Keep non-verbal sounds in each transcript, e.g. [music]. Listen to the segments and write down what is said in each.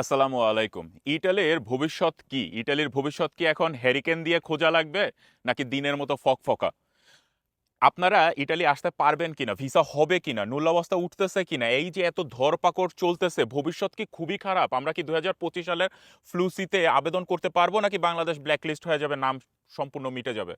আসসালামু আলাইকুম। ইটালির ভবিষ্যৎ কি? ইটালির ভবিষ্যৎ কি এখন হ্যারিকেন দিয়ে খোঁজা লাগবে, নাকি দিনের মতো ফকফকা আপনারা ইটালি আসতে পারবেন কিনা? ভিসা হবে কিনা? নুলাবস্থা উঠতেছে কিনা? এই যে এত ধরপাকড় চলতেছে, ভবিষ্যৎ কি খুবই খারাপ? আমরা কি দু হাজার পঁচিশ সালের ফ্লুসিতে আবেদন করতে পারব, নাকি বাংলাদেশ ব্ল্যাকলিস্ট হয়ে যাবে, নাম সম্পূর্ণ মিটে যাবে?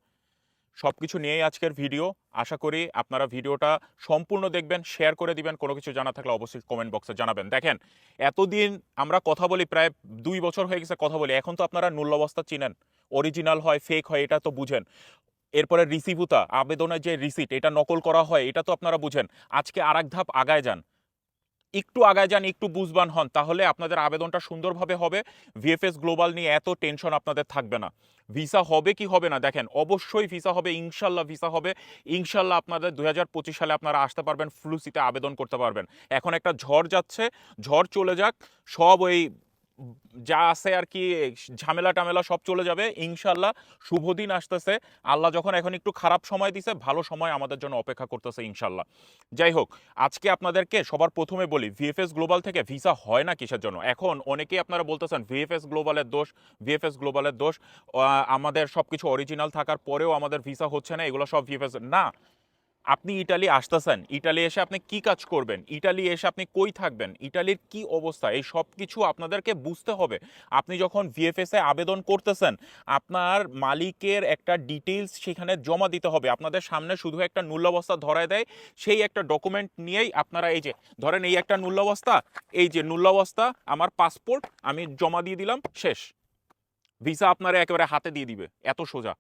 সব কিছু নিয়েই আজকের ভিডিও। আশা করি আপনারা ভিডিওটা সম্পূর্ণ দেখবেন শেয়ার করে দিবেন, কোনো কিছু জানা থাকলে অবশ্যই কমেন্ট বক্সে জানাবেন। দেখেন, এতদিন আমরা কথা বলি প্রায় দুই বছর হয়ে গেছে কথা বলি, এখন তো আপনারা নুল্লাবস্থা চিনেন। অরিজিনাল হয় ফেক হয়, এটা তো বুঝেন। এরপরে রিসিভুতা আবেদনের যে রিসিট এটা নকল করা হয়, এটা তো আপনারা বুঝেন। আজকে আর ধাপ আগায় যান। একটু আগায় যান, একটু বুঝবান হন, তাহলে আপনাদের আবেদনটা সুন্দরভাবে হবে। ভিএফএস গ্লোবাল নিয়ে এত টেনশন আপনাদের থাকবে না। ভিসা হবে কি হবে না? দেখেন, অবশ্যই ভিসা হবে, ইনশাল্লাহ ভিসা হবে। ইনশাল্লাহ আপনাদের দুই হাজার পঁচিশ সালে আপনারা আসতে পারবেন ফ্লুসিতে আবেদন করতে পারবেন। এখন একটা ঝড় যাচ্ছে, ঝড় চলে যাক, সব ওই যা আছে আর কি, ঝামেলা টামেলা সব চলে যাবে ইনশাল্লাহ শুভ দিন আসতেছে। আল্লাহ যখন এখন একটু খারাপ সময় দিছে, ভালো সময় আমাদের জন্য অপেক্ষা করতেছে ইনশাল্লাহ যাই হোক, আজকে আপনাদেরকে সবার প্রথমে বলি, ভিএফএস গ্লোবাল থেকে ভিসা হয় না কিসের জন্য? এখন অনেকেই আপনারা বলতেছেন, ভিএফএস গ্লোবালের দোষ, ভিএফএস গ্লোবালের দোষ আমাদের সব কিছু অরিজিনাল থাকার পরেও আমাদের ভিসা হচ্ছে না, এগুলো সব ভিএফএস না আপনি ইটালি আসতেছেন, ইটালি এসে আপনি কি কাজ করবেন, ইটালি এসে আপনি কই থাকবেন, ইটালির কি অবস্থা, এই সব কিছু আপনাদেরকে বুঝতে হবে। আপনি যখন ভিএফএস আবেদন করতেছেন, আপনার মালিকের একটা ডিটেইলস সেখানে জমা দিতে হবে। আপনাদের সামনে শুধু একটা মূল্যাবস্থা ধরায় দেয়, সেই একটা ডকুমেন্ট নিয়েই আপনারা এই যে, ধরেন এই একটা মূল্যাবস্থা এই যে মূল্যাবস্থা আমার পাসপোর্ট আমি জমা দিয়ে দিলাম, শেষ। ভিসা আপনারা একেবারে হাতে দিয়ে দিবে, এত সোজা।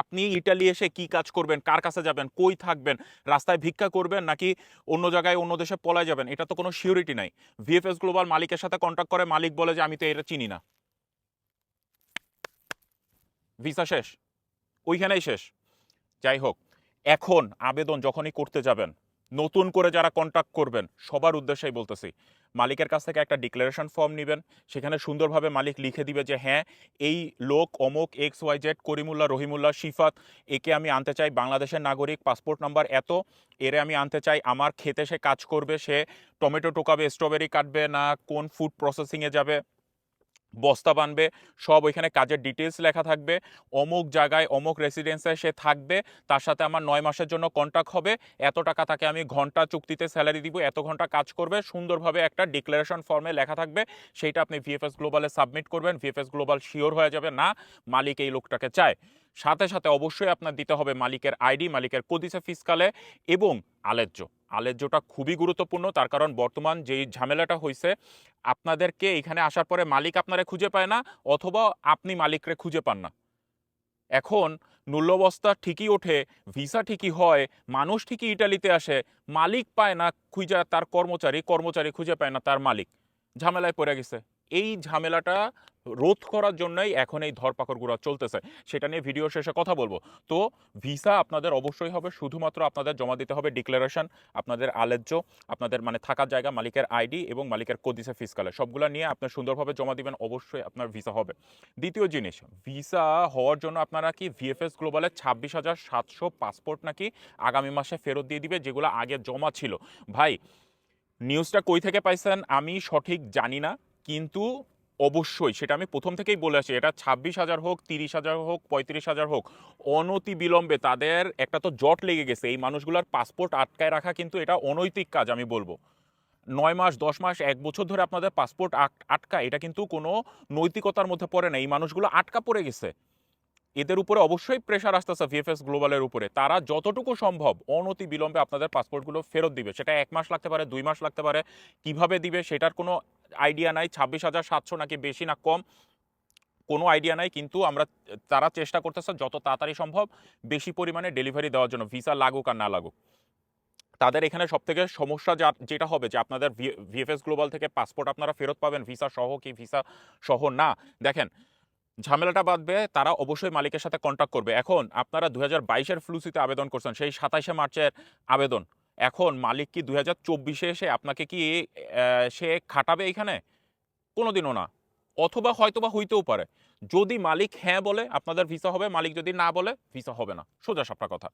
আপনি ইটালি এসে কি কাজ করবেন? কার কাছে যাবেন? কই থাকবেন? রাস্তায় ভিক্ষা করবেন নাকি অন্য জায়গায়, অন্য দেশে পলায় যাবেন? এটা তো কোনো সিউরিটি নাই। ভিএফএস গ্লোবাল মালিকের সাথে কন্ট্যাক্ট করে, মালিক বলে যে, আমি তো এটা চিনি না। ভিসা শেষ? ওইখানেই শেষ? যাই হোক, এখন আবেদন যখনই করতে যাবেন, নতুন করে যারা কন্ট্যাক্ট করবেন, সবার উদ্দেশ্যেই বলতেছি মালিকের কাছ থেকে একটা ডিক্লারেশন ফর্ম নেবেন, সেখানে সুন্দরভাবে মালিক লিখে দিবে যে হ্যাঁ এই লোক অমুক X Y Z Karimulla Rahimulla Shifat, একে আমি আনতে চাই, বাংলাদেশের নাগরিক পাসপোর্ট নাম্বার এত, এরে আমি আনতে চাই, আমার খেতে সে কাজ করবে, সে টমেটো টোকাবে স্ট্রবেরি কাটবে না, কোন ফুড প্রসেসিংয়ে যাবে। বস্তা বানবে, সব ওইখানে কাজের ডিটেলস লেখা থাকবে, অমুক জায়গায় অমুক রেসিডেন্সে সে থাকবে, তার সাথে আমার নয় মাসের জন্য কন্ট্যাক্ট হবে, এত টাকা তাকে আমি ঘণ্টা চুক্তিতে স্যালারি দিব, এত ঘণ্টা কাজ করবে, সুন্দরভাবে একটা ডিক্লারেশন ফর্মে লেখা থাকবে, সেইটা আপনি ভিএফএস গ্লোবালে সাবমিট করবেন ভিএফএস গ্লোবাল শিওর হয়ে যাবে, না, মালিক এই লোকটাকে চায়। সাথে সাথে অবশ্যই আপনার দিতে হবে মালিকের আইডি, মালিকের কদিসে ফিসকালে এবং আলেজ্য। আলেজ্যটা খুবই গুরুত্বপূর্ণ, তার কারণ বর্তমান যেই ঝামেলাটা হয়েছে আপনাদেরকে এখানে আসার পরে মালিক আপনারা খুঁজে পায় না, অথবা আপনি মালিকরে খুঁজে পান না। এখন মূল্যবস্তা ঠিকই ওঠে, ভিসা ঠিকই হয়, মানুষ ঠিকই ইটালিতে আসে, মালিক পায় না খুঁজে তার কর্মচারী কর্মচারী খুঁজে পায় না তার মালিক। ঝামেলায় পড়ে গেছে। এই ঝামেলাটা রোধ করার জন্যই এখন এই ধরপাকড়গুলো চলতেছে। সেটা নিয়ে ভিডিও শেষে কথা বলব। তো ভিসা আপনাদের অবশ্যই হবে। শুধুমাত্র আপনাদের জমা দিতে হবে ডিক্লারেশন, আপনাদের আলেজ্য, আপনাদের মানে থাকার জায়গা, মালিকের আইডি এবং মালিকের কদিসে ফিসকালে। সবগুলো নিয়ে আপনি সুন্দরভাবে জমা দিবেন, অবশ্যই আপনার ভিসা হবে। দ্বিতীয় জিনিস, ভিসা হওয়ার জন্য আপনারা কি ভিএফএস গ্লোবালের ছাব্বিশ হাজার সাতশো পাসপোর্ট নাকি আগামী মাসে ফেরত দিয়ে দিবে, যেগুলো আগে জমা ছিল? ভাই, নিউজটা কই থেকে পাইছেন? আমি সঠিক জানি না। কিন্তু অবশ্যই, সেটা আমি প্রথম থেকেই বলে আসি, এটা ছাব্বিশ হাজার হোক, তিরিশ হাজার হোক, পঁয়ত্রিশ হাজার হোক অনতি বিলম্বে তাদের একটা তো জট লেগে গেছে, এই মানুষগুলোর পাসপোর্ট আটকায় রাখা কিন্তু এটা অনৈতিক কাজ আমি বলব। নয় মাস, দশ মাস, এক বছর ধরে আপনাদের পাসপোর্ট আটকা এটা কিন্তু কোনো নৈতিকতার মধ্যে পড়ে না, এই মানুষগুলো আটকা পড়ে গেছে। এদের উপরে অবশ্যই প্রেশার আসতেছে ভিএফএস গ্লোবালের উপরে। তারা যতটুকু সম্ভব অনতি বিলম্বে আপনাদের পাসপোর্টগুলো ফেরত দিবে। সেটা এক মাস লাগতে পারে, দুই মাস লাগতে পারে। কীভাবে দিবে সেটার কোনো আইডিয়া নাই। ছাব্বিশ হাজার সাতশো নাকি বেশি না কম, কোনো আইডিয়া নাই। কিন্তু আমরা, তারা চেষ্টা করতেছে যত তাড়াতাড়ি সম্ভব বেশি পরিমাণে ডেলিভারি দেওয়ার জন্য ভিসা লাগুক আর না লাগুক। তাদের এখানে সব থেকে সমস্যা যা- যেটা হবে যে আপনাদের ভিএফএস গ্লোবাল থেকে পাসপোর্ট আপনারা ফেরত পাবেন ভিসা সহ কি ভিসা সহ না। দেখেন ঝামেলাটা বাঁধবে, তারা অবশ্যই মালিকের সাথে কন্ট্যাক্ট করবে। এখন আপনারা দু হাজার বাইশের ফ্লুসিতে আবেদন করছেন, সেই সাতাইশে মার্চের আবেদন। এখন মালিক কি দুই হাজার চব্বিশে এসে আপনাকে কি সে খাটাবে এখানে? কোনোদিনও না। অথবা হয়তোবা হইতেও পারে। যদি মালিক হ্যাঁ বলে, আপনাদের ভিসা হবে, মালিক যদি না বলে ভিসা হবে না। সোজা সাপটা কথা।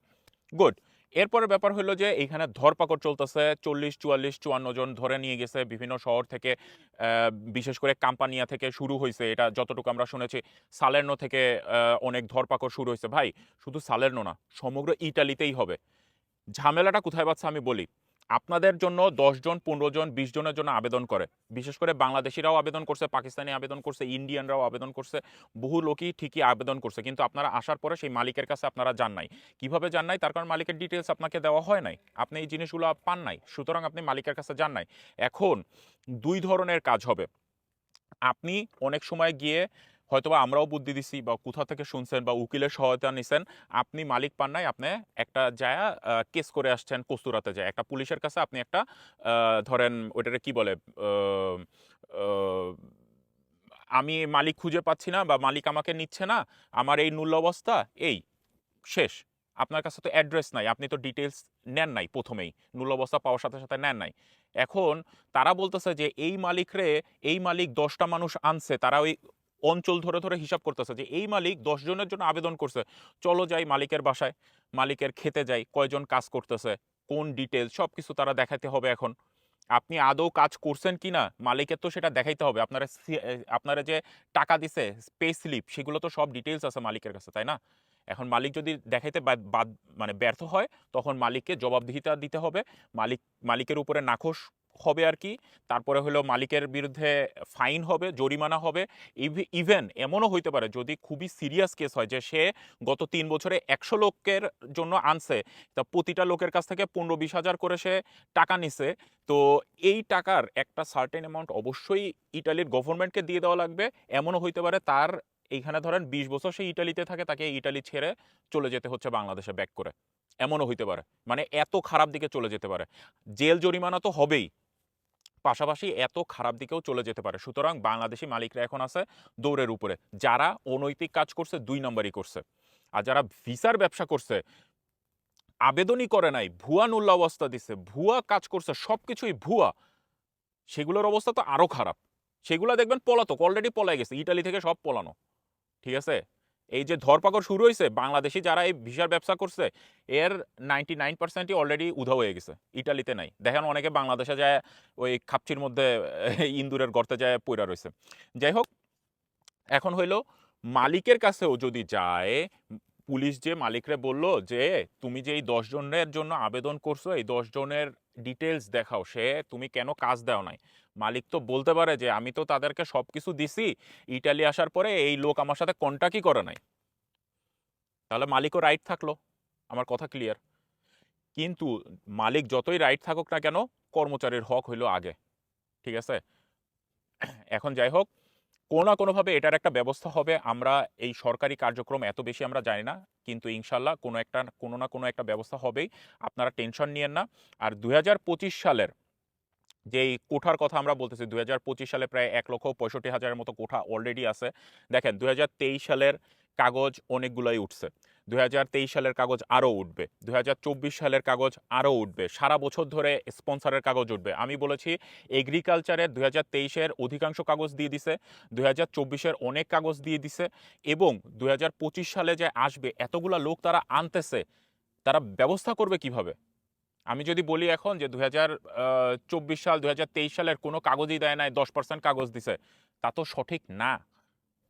গুড এরপরের ব্যাপার হলো যে এইখানে ধরপাকড় চলতেছে, চল্লিশ, চুয়াল্লিশ, চুয়ান্ন জন ধরে নিয়ে গেছে বিভিন্ন শহর থেকে বিশেষ করে কাম্পানিয়া থেকে শুরু হয়েছে। এটা যতটুকু আমরা শুনেছি, সালের্নো থেকে অনেক ধরপাকড় শুরু হয়েছে। ভাই, শুধু সালের্নো না, সমগ্র ইটালিতেই হবে। ঝামেলাটা কোথায় পাচ্ছে আমি বলি। আপনাদের জন্য দশজন পনেরো জন, বিশ জনের জন্য আবেদন করে। বিশেষ করে বাংলাদেশিরাও আবেদন করছে, পাকিস্তানি আবেদন করছে, ইন্ডিয়ানরাও আবেদন করছে, বহু লোকই ঠিকই আবেদন করছে। কিন্তু আপনারা আসার পরে সেই মালিকের কাছে আপনারা যান নাই। কীভাবে যান নাই? তার কারণ মালিকের ডিটেলস আপনাকে দেওয়া হয় নাই। আপনি এই জিনিসগুলো পান নাই। সুতরাং আপনি মালিকের কাছে যান নাই। এখন দুই ধরনের কাজ হবে। আপনি অনেক সময় গিয়ে হয়তোবা আমরাও বুদ্ধি দিছি বা কোথা থেকে শুনছেন বা উকিলের সহায়তা নিছেন, আপনি মালিক পান নাই, আপনি একটা জায়গা কেস করে আসছেন কস্তুরাতে যায়। একটা পুলিশের কাছে আপনি একটা ধরেন ওইটারে কি বলে আমি মালিক খুঁজে পাচ্ছি না বা মালিক আমাকে নিচ্ছে না, আমার এই মূল্য অবস্থা, এই, শেষ। আপনার কাছে তো অ্যাড্রেস নাই, আপনি তো ডিটেলস নেন নাই প্রথমেই মূল্য অবস্থা পাওয়ার সাথে সাথে নেন নাই। এখন তারা বলতেছে যে এই মালিকরে, এই মালিক দশটা মানুষ আনছে, তারা ওই অঞ্চল ধরে ধরে হিসাব করতেছে যে এই মালিক জনের জন্য আবেদন করছে। চলো যাই মালিকের বাসায়, মালিকের খেতে যাই, কয়জন কাজ করতেছে, কোন ডিটেল সব কিছু তারা দেখাতে হবে এখন। আপনি আদৌ কাজ করছেন কি না মালিকের তো সেটা দেখাইতে হবে। আপনারা আপনারা যে টাকা দিছে পে স্লিপ সেগুলো তো সব ডিটেলস আছে মালিকের কাছে, তাই না? এখন মালিক যদি দেখাইতে বাদ মানে ব্যর্থ হয়, তখন মালিককে জবাবদিহিতা দিতে হবে। মালিক, মালিকের উপরে নাখোশ হবে আর কি। তারপরে হলো মালিকের বিরুদ্ধে ফাইন হবে, জরিমানা হবে। ইভেন এমনও হইতে পারে যদি খুবই সিরিয়াস কেস হয় যে সে গত তিন বছরে একশো লোকের জন্য আনছে, তা প্রতিটা লোকের কাছ থেকে পনেরো বিশ হাজার করে সে টাকা নিছে। তো এই টাকার একটা সার্টেন অ্যামাউন্ট অবশ্যই ইটালির গভর্নমেন্টকে দিয়ে দেওয়া লাগবে। এমনও হইতে পারে তার এইখানে ধরেন বিশ বছর সে ইটালিতে থাকে, তাকে ইটালি ছেড়ে চলে যেতে হচ্ছে বাংলাদেশে ব্যাক করে। এমনও হইতে পারে। মানে এত খারাপ দিকে চলে যেতে পারে। জেল জরিমানা তো হবেই। পাশাপাশি এত খারাপ দিকেও চলে যেতে পারে। সুতরাং বাংলাদেশি মালিকরা এখন আছে দৌড়ের উপরে। যারা অনৈতিক কাজ করছে, দুই নম্বরই করছে। আর যারা ভিসার ব্যবসা করছে, আবেদনই করে নাই, ভুয়া নুল্লা অবস্থা দিচ্ছে ভুয়া কাজ করছে সব কিছুই ভুয়া। সেগুলোর অবস্থা তো আরও খারাপ। সেগুলো দেখবেন পলাতক অলরেডি পলাই গেছে। ইটালি থেকে সব পলানো। ঠিক আছে? এই যে ধরপাকড় শুরু হয়েছে, বাংলাদেশি যারা এই ভিসার ব্যবসা করছে, এর নাইনটি নাইন পার্সেন্টই অলরেডি উধাও হয়ে গেছে, ইটালিতে নাই। দেখেন অনেকে বাংলাদেশে যায়, ওই খাপচির মধ্যে, [laughs] ইন্দুরের গর্তে যায়, পইরা রয়েছে। যাই হোক, এখন হইল মালিকের কাছেও যদি যায়, পুলিশ যে মালিকরে বলল যে, তুমি যে এই দশ জনের জন্য আবেদন করছ, এই দশ জনের ডিটেলস দেখাও, সে তুমি কেন কাজ দাও নাই? মালিক তো বলতে পারে যে, আমি তো তাদেরকে সব কিছু দিছি, ইটালি আসার পরে এই লোক আমার সাথে কন্ট্যাক্টই করে নাই। তাহলে মালিকও রাইট থাকল, আমার কথা ক্লিয়ার কিন্তু মালিক যতই রাইট থাকুক না কেন, কর্মচারীর হক হইল আগে, ঠিক আছে? এখন যাই হোক কোনো না কোনোভাবে এটার একটা ব্যবস্থা হবে। আমরা এই সরকারি কার্যক্রম এত বেশি আমরা জানি না, কিন্তু ইনশাল্লাহ কোনো একটা, কোনো না কোনো একটা ব্যবস্থা হবেই। আপনারা টেনশন নিয়েন না। আর দু হাজার পঁচিশ সালের যেই কোঠার কথা আমরা বলতেছি দু হাজার পঁচিশ সালে প্রায় এক লক্ষ পঁয়ষট্টি হাজারের মতো কোঠা অলরেডি আছে। দেখেন দু হাজার তেইশ সালের কাগজ অনেকগুলোই উঠছে। দুই হাজার তেইশ সালের কাগজ আরও উঠবে, দুই হাজার চব্বিশ সালের কাগজ আরও উঠবে, সারা বছর ধরে স্পন্সরের কাগজ উঠবে। আমি বলেছি এগ্রিকালচারের দুই হাজার তেইশের অধিকাংশ কাগজ দিয়ে দিছে, দুই হাজার চব্বিশের অনেক কাগজ দিয়ে দিছে এবং দুই হাজার পঁচিশ সালে যে আসবে, এতগুলা লোক তারা আনতেছে, তারা ব্যবস্থা করবে কীভাবে? আমি যদি বলি এখন যে দুই চব্বিশ সাল, দুই হাজার তেইশ সালের কোনো কাগজই দেয় নাই, দশ পার্সেন্ট কাগজ দিছে, তা তো সঠিক না।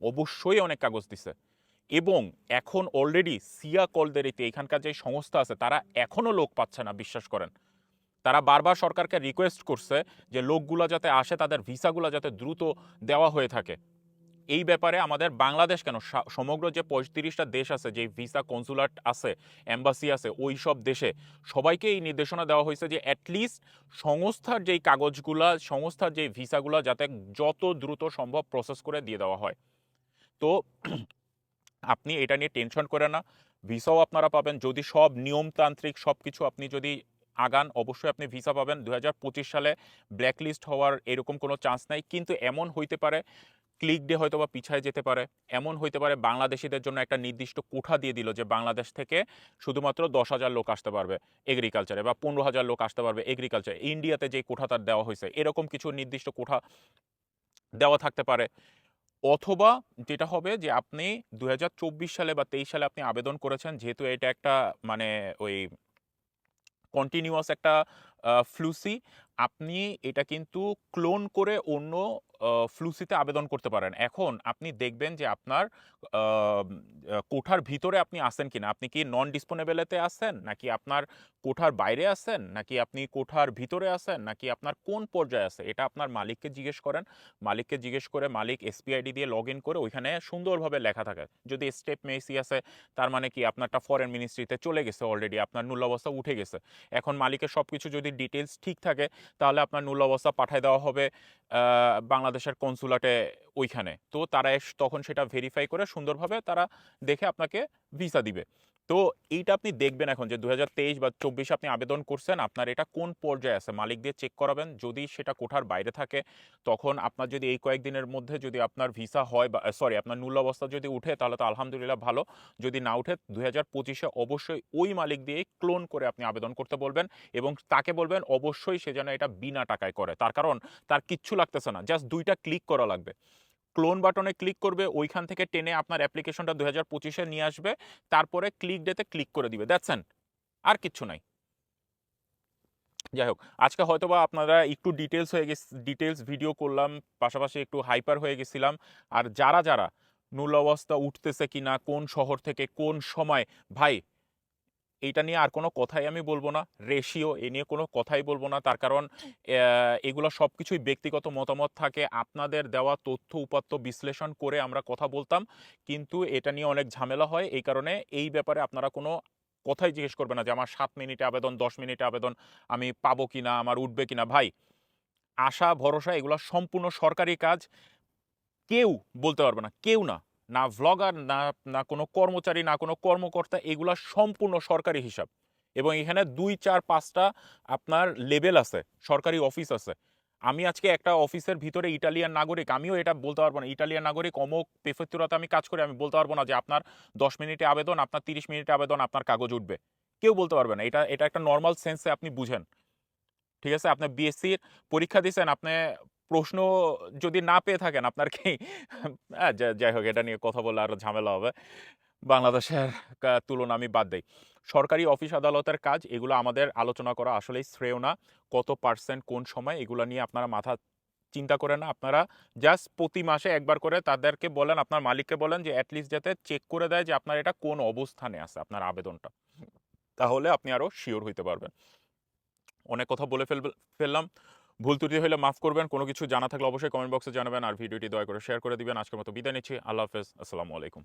অবশ্যই অনেক কাগজ দিছে। এবং এখন অলরেডি সিয়া কলদেরিতে এখানকার যে সংস্থা আছে, তারা এখনও লোক পাচ্ছে না, বিশ্বাস করেন। তারা বারবার সরকারকে রিকোয়েস্ট করছে যে লোকগুলো যাতে আসে, তাদের ভিসাগুলো যাতে দ্রুত দেওয়া হয়ে থাকে। এই ব্যাপারে আমাদের বাংলাদেশ কেন? সমগ্র যে পঁয়ত্রিশটা দেশ আছে, যে ভিসা কনসুলেট আছে, এম্বাসি আছে ওই সব দেশে সবাইকে এই নির্দেশনা দেওয়া হয়েছে যে অ্যাটলিস্ট সংস্থার যেই কাগজগুলা, সংস্থার যেই ভিসাগুলো যাতে যত দ্রুত সম্ভব প্রসেস করে দিয়ে দেওয়া হয়। তো আপনি এটা নিয়ে টেনশন করে না। ভিসাও আপনারা পাবেন। যদি সব নিয়মতান্ত্রিক সব কিছু আপনি যদি আগান, অবশ্যই আপনি ভিসা পাবেন। দু হাজার পঁচিশ সালে ব্ল্যাকলিস্ট হওয়ার এরকম কোনো চান্স নাই। কিন্তু এমন হইতে পারে ক্লিক ডে হয়তো বা পিছায় যেতে পারে। এমন হইতে পারে বাংলাদেশিদের জন্য একটা নির্দিষ্ট কোঠা দিয়ে দিল যে বাংলাদেশ থেকে শুধুমাত্র দশ হাজার লোক আসতে পারবে এগ্রিকালচারে বা পনেরো হাজার লোক আসতে পারবে এগ্রিকালচারে ইন্ডিয়াতে যে কোঠা তার দেওয়া হয়েছে, এরকম কিছু নির্দিষ্ট কোঠা দেওয়া থাকতে পারে। অথবা যেটা হবে যে আপনি দুই হাজার চব্বিশ সালে বা তেইশ সালে আপনি আবেদন করেছেন, যেহেতু এটা একটা মানে ওই কন্টিনিউয়াস একটা ফ্লুসি আপনি এটা কিন্তু ক্লোন করে অন্য ফ্লুসিতে আবেদন করতে পারেন। এখন আপনি দেখবেন যে আপনার কোঠার ভিতরে আপনি আসেন কিনা? আপনি কি নন ডিসপোনেবেলেতে আছেন? নাকি আপনার কোঠার বাইরে আছেন? নাকি আপনি কোঠার ভিতরে আছেন? নাকি আপনার কোন পর্যায়ে আছে? এটা আপনার মালিককে জিজ্ঞেস করেন। মালিককে জিজ্ঞেস করে মালিক এসপিআইডি দিয়ে লগ ইন করে ওইখানে সুন্দরভাবে লেখা থাকে। যদি স্টেপ মেসি আছে তার মানে কি আপনারটা ফরেন মিনিস্ট্রিতে চলে গেছে অলরেডি আপনার নূল অবস্থা উঠে গেছে। এখন মালিকের সব কিছু যদি ডিটেলস ঠিক থাকে তাহলে আপনার নূল অবস্থা পাঠায় দেওয়া হবে আহ, বাংলাদেশের কনসুলাটে ওইখানে। তো তারা তখন সেটা ভেরিফাই করে সুন্দরভাবে তারা দেখে আপনাকে ভিসা দিবে। তো এইটা আপনি দেখবেন এখন যে দু হাজার তেইশ বা চব্বিশে আপনি আবেদন করছেন, আপনার এটা কোন পর্যায়ে আছে? মালিক দিয়ে চেক করাবেন। যদি সেটা কোঠার বাইরে থাকে, তখন আপনার যদি এই কয়েকদিনের মধ্যে যদি আপনার ভিসা হয় বা সরি আপনার নূল অবস্থা যদি উঠে, তাহলে তো আলহামদুলিল্লাহ ভালো। যদি না উঠে দু হাজার পঁচিশে অবশ্যই ওই মালিক দিয়ে ক্লোন করে আপনি আবেদন করতে বলবেন এবং তাকে বলবেন অবশ্যই সে যেন এটা বিনা টাকায় করে। তার কারণ, তার কিচ্ছু লাগতেছে না। জাস্ট দুইটা ক্লিক করা লাগবে। ক্লোন বাটনে ক্লিক করবে, ওইখান থেকে টেনে আপনার অ্যাপ্লিকেশনটা দু হাজার পঁচিশে নিয়ে আসবে, তারপরে ক্লিক ডেতে ক্লিক করে দিবে দ্যাটস আর কিচ্ছু নাই। যাই হোক আজকে হয়তো বা আপনারা একটু ডিটেলস হয়ে গেছে ডিটেলস ভিডিও করলাম, পাশাপাশি একটু হাইপার হয়ে গেছিলাম, আর যারা যারা নূল অবস্থা উঠতেছে কিনা, কোন শহর থেকে কোন সময়, ভাই এইটা নিয়ে আর কোনো কথাই আমি বলব না। রেশিও, এ নিয়ে কোনো কথাই বলব না। তার কারণ এগুলো সব কিছুই ব্যক্তিগত মতামত থাকে। আপনাদের দেওয়া তথ্য, উপাত্ত বিশ্লেষণ করে আমরা কথা বলতাম। কিন্তু এটা নিয়ে অনেক ঝামেলা হয়। এই কারণে এই ব্যাপারে আপনারা কোনো কথাই জিজ্ঞেস করবে না যে, আমার সাত মিনিটে আবেদন, দশ মিনিটে আবেদন, আমি পাবো কি না আমার উঠবে কি না ভাই, আশা, ভরসা, এগুলো সম্পূর্ণ সরকারি কাজ। কেউ বলতে পারবে না। কেউ না। না ভ্লগার না না কোনো কর্মচারী, না কোনো কর্মকর্তা, এগুলা সম্পূর্ণ সরকারি হিসাব। এবং এখানে দুই, চার, পাঁচটা আপনার লেভেল আছে, সরকারি অফিস আছে। আমি আজকে একটা অফিসের ভিতরে ইটালিয়ান নাগরিক, আমিও এটা বলতে পারব না। ইটালিয়ান নাগরিক, অমুক প্রেফেক্টুরাতে আমি কাজ করি, আমি বলতে পারব না যে আপনার দশ মিনিটে আবেদন, আপনার তিরিশ মিনিটে আবেদন, আপনার কাগজ উঠবে। কেউ বলতে পারবে না। এটা এটা একটা নর্মাল সেন্সে আপনি বুঝেন। ঠিক আছে? আপনি বিএসসির পরীক্ষা দিয়েছেন আপনি প্রশ্ন যদি না পেয়ে থাকেন আপনার কি যাই হোক, এটা নিয়ে কথা বলে আরও ঝামেলা হবে। বাংলাদেশের তুলনা আমি বাদ দেই। সরকারি অফিস আদালতের কাজ, এগুলো আমাদের আলোচনা করা আসলেই শ্রেয় না। কত পার্সেন্ট, কোন সময়, এগুলো নিয়ে আপনারা মাথা চিন্তা করেন না। আপনারা জাস্ট প্রতি মাসে একবার করে তাদেরকে বলেন, আপনার মালিককে বলেন যে অ্যাটলিস্ট যাতে চেক করে দেয় যে, আপনার এটা কোন অবস্থানে আছে, আপনার আবেদনটা। তাহলে আপনি আরও শিওর হইতে পারবেন। অনেক কথা বলে ফেল ফেললাম। ভুল ত্রুটি হলে মাফ করবেন। কোনো কিছু জানা থাকলে অবশ্যই কমেন্ট বক্সে জানাবেন আর ভিডিওটি দয়া করে শেয়ার করে দিবেন। আজকের মতো বিদায় নিচ্ছি। আল্লাহ হাফেজ। আসসালামু আলাইকুম।